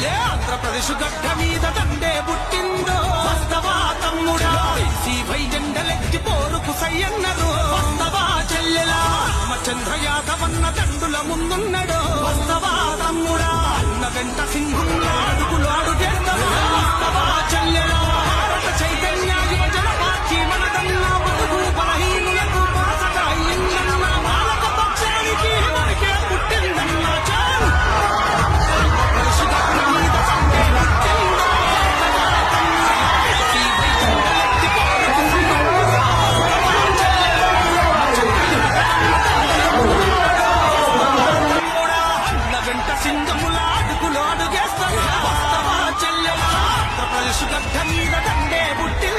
ఆంధ్రప్రదేశ్ గడ్డ మీద దండే పుట్టిందో. వస్తవా తమ్ముడా? వై జెండలెత్తి పోరుకు సయ్యన్నరు. వస్తవా చెల్లెలా? రామచంద్ర యాదవన్న దండుల ముందున్నడు. వస్తవా తమ్ముడా? అన్న వెంట సింహంలా సింగములా అడుగులో అడుగేస్తా చెల్లెలా ఆంధ్రప్రదేశ్ గడ్డ మీద దండే బుట్టి